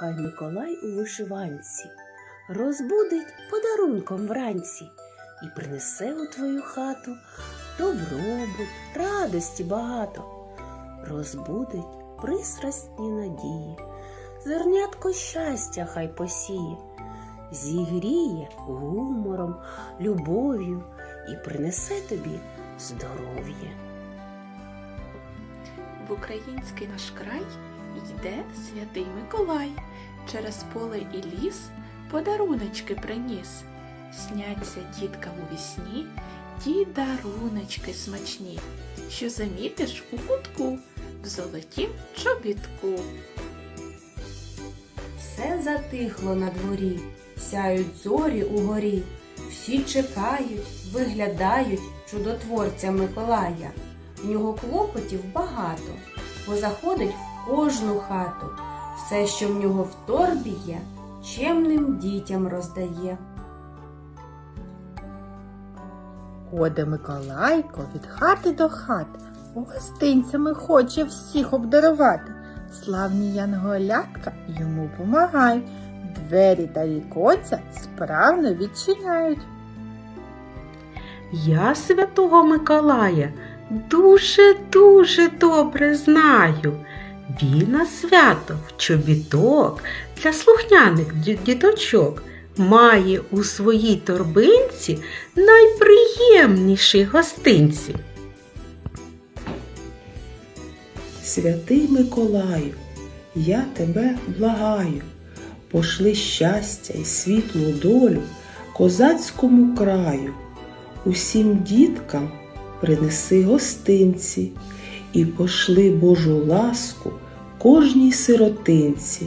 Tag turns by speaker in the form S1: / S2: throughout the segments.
S1: хай Миколай у вишиванці розбудить подарунком вранці і принесе у твою хату добробут, радості багато, розбудить пристрасні надії, зернятко щастя хай посіє, зігріє гумором, любов'ю і принесе тобі здоров'я.
S2: В український наш край йде святий Миколай. Через поле і ліс подаруночки приніс. Сняться діткам у вісні ті даруночки смачні, що замітиш у кутку в золотім чобітку.
S3: Все затихло на дворі, сяють зорі угорі. Всі чекають, виглядають чудотворця Миколая. В нього клопотів багато, бо заходить кожну хату. Все, що в нього в торбі є, чемним дітям роздає.
S4: Ходе Миколайко від хати до хати, гостинцями хоче всіх обдарувати. Славні янголятка йому помагають, двері та віконця справно відчиняють.
S5: Я святого Миколая дуже-дуже добре знаю. Він на свято чобіток для слухняних діточок має у своїй торбинці найприємніші гостинці.
S6: Святий Миколаю, я тебе благаю, пошли щастя й світлу долю козацькому краю, усім діткам принеси гостинці і пошли Божу ласку кожній сиротинці.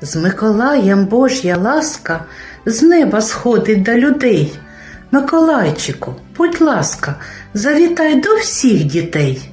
S7: З Миколаєм Божя ласка з неба сходить до людей. Миколайчику, будь ласка, завітай до всіх дітей.